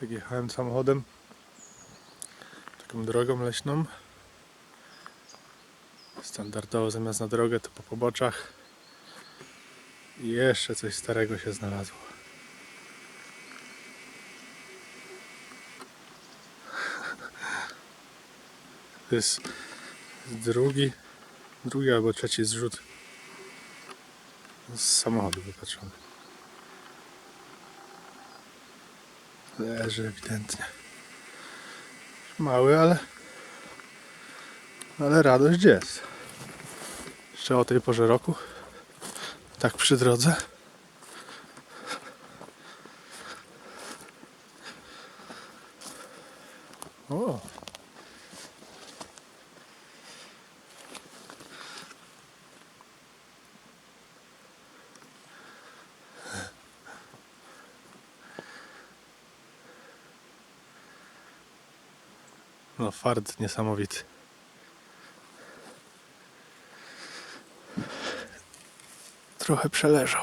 Tak jechałem samochodem taką drogą leśną. Standardowo zamiast na drogę to po poboczach. I jeszcze coś starego się znalazło. To jest drugi, drugi albo trzeci zrzut z samochodu wypatrzony. Leży ewidentnie. Mały, ale ale radość jest. Jeszcze o tej porze roku. Tak przy drodze. O! No fart niesamowity. Trochę przeleżał.